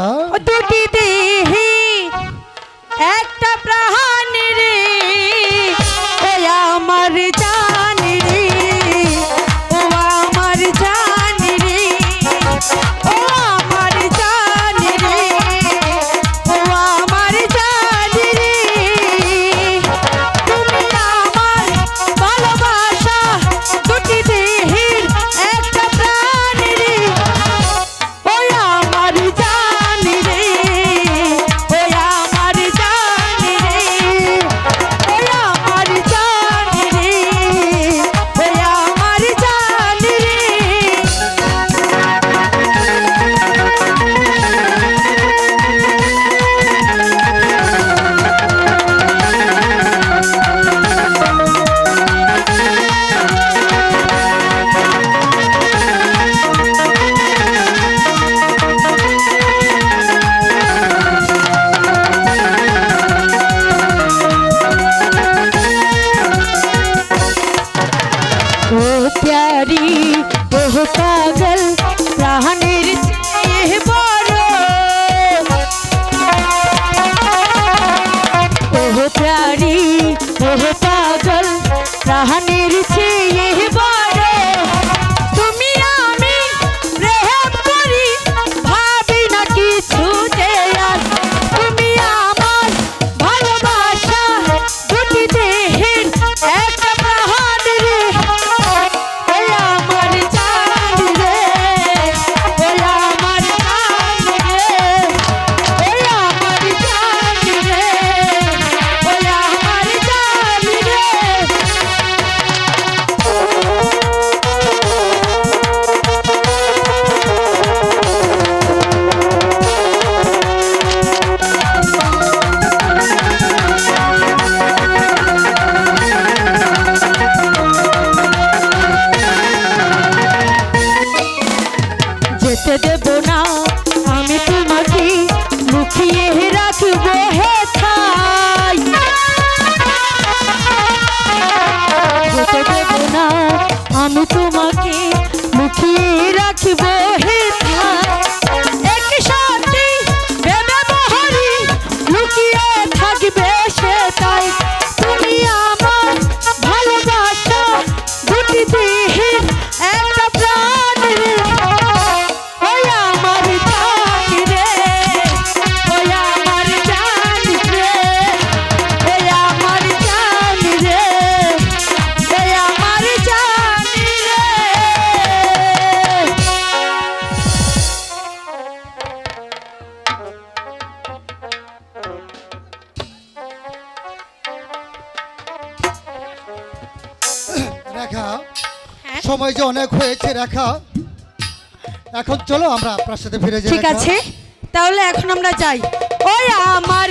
자. প্যারি ওহ পাগল প্রাণের চেয়ে বড় ওহ প্যারি ওহ পাগল প্রাণের চেয়ে You. দেখা হ্যাঁ। সময় যে অনেক হয়েছে রেখা। এখন চলো আমরা আপনার সাথে ফিরে যাই ঠিক আছে তাহলে এখন আমরা যাই। ওই আমার